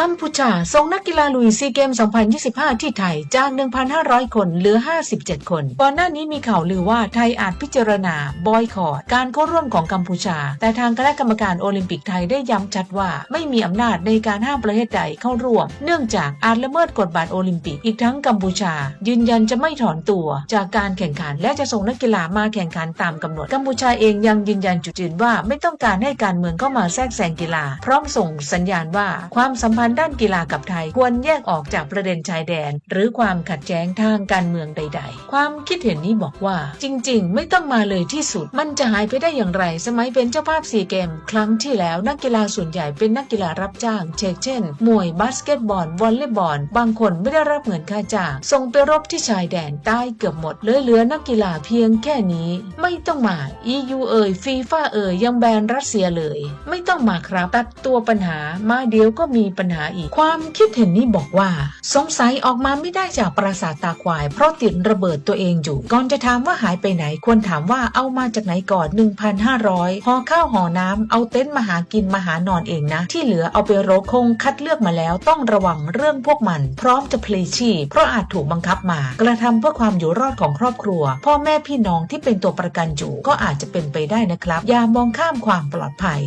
กัมพูชาส่งนักกีฬาลุยซีเกม 2025 ที่ไทย จาก 1,500 คนเหลือ 57 คน ก่อนหน้านี้มีข่าวลือว่าไทยอาจพิจารณา บอยคอรดการเข้าร่วมของกัมพูชา แต่ทางคณะกรรมการโอลิมปิกไทยได้ย้ำชัดว่า ไม่มีอำนาจในการห้ามประเทศใดเข้าร่วม เนื่องจากอาจละเมิดกฎบัตรโอลิมปิกอีกทั้งกัมพูชา ยืนยันจะไม่ถอนตัว จากการแข่งขันและจะส่งนักกีฬามาแข่งขันตามกำหนดกัมพูชาเองยังยืนยันจุดยืนว่าไม่ต้องการให้การเมืองเข้ามาแทรกแซงกีฬา พร้อมส่งสัญญาณว่าความสัมพันธ์ด้านกีฬากับไทย ควรแยกออกจากประเด็นชายแดน หรือความขัดแย้งทางการเมืองใด ๆ ความคิดเห็นนี้บอกว่า จริง ๆ ไม่ต้องมาเลยที่สุด มันจะหายไปได้อย่างไร สมัยเป็นเจ้าภาพซีเกม ครั้งที่แล้วนักกีฬาส่วนใหญ่เป็นนักกีฬารับจ้าง เช่นเช่นมวยบาสเกตบอลวอลเลย์บอลบางคนไม่ได้รับเงินค่าจ้างส่งไปรบที่ชายแดนใต้เกือบหมดเลือเหลือนักกีฬาเพียงแค่นี้ ไม่ต้องมา EU เอ่ยฟีฟ่าเอ่ยยังแบนรัสเซียเลย ไม่ต้องมาครับตัดตัวปัญหามาเดียวก็มีปัญหาอีก ความคิดเห็นนี้บอกว่า สงสัยออกมาไม่ได้จากปราสาทตาควาย เพราะติดระเบิดตัวเองอยู่ ก่อนจะถามว่าหายไปไหน ควรถามว่าเอามาจากไหนก่อน 1,500ห่อข้าวห่อน้ำเอาเต็นท์มาหากินมาหานอนเองนะ ที่เหลือเอาไปรบคงคัดเลือกมาแล้วต้องระวังเรื่องพวกมัน พร้อมจะเพลย์ชีพเพราะอาจถูกบังคับมา กระทำเพื่อความอยู่รอดของครอบครัว พ่อแม่พี่น้องที่เป็นตัวประกันอยู่ก็อาจจะเป็นไปได้นะครับ อย่ามองข้ามความปลอดภัย